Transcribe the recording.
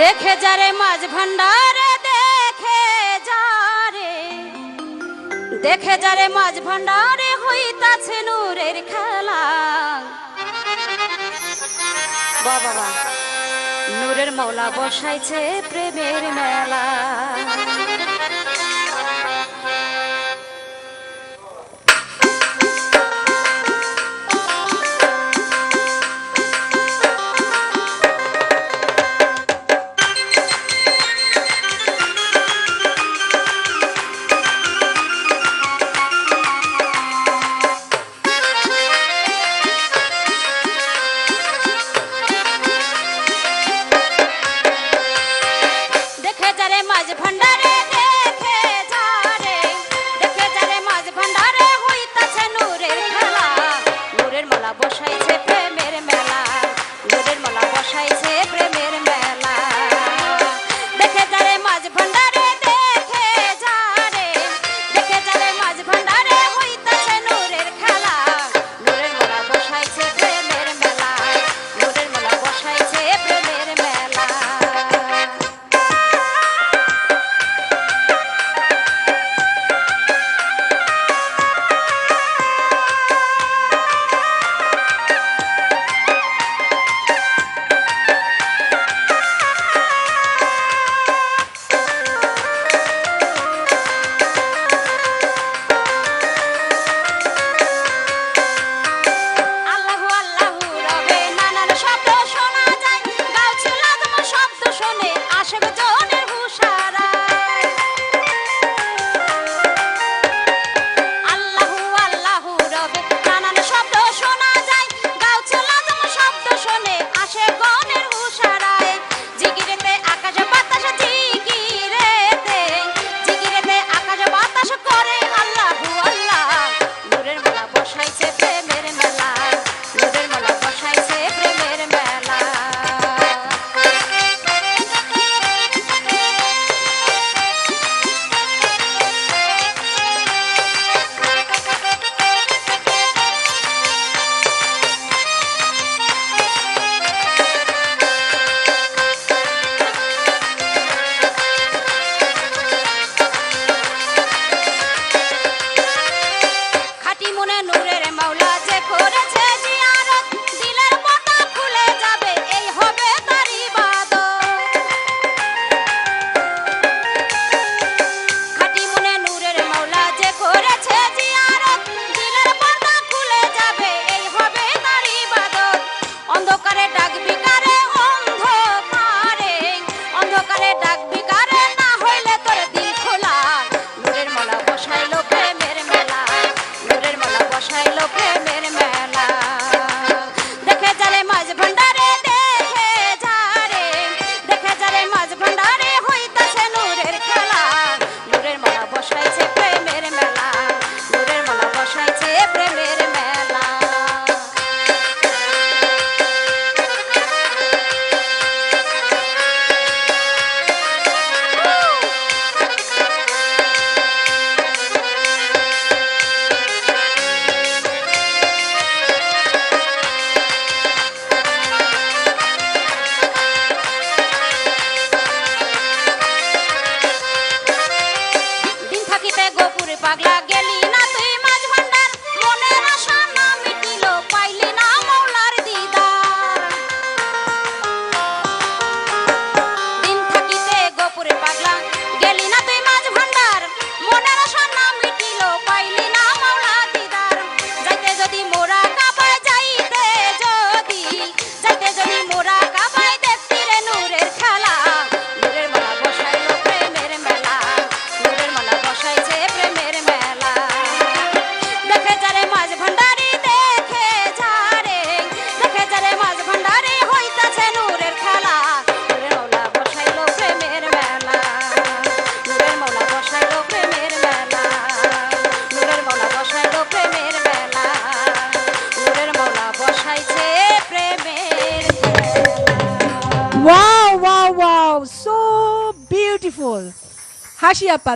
দেখে যারে মাঝ ভণ্ডারে দেখে যারে দেখে যারে মাঝ ভান্ডারে, হইতাছে নূরের খেলা। বাবা নূরের মৌলা বসাইছে প্রেমের মেলা। vou sair I'm chegou, né? ডাকবে हाशिया पर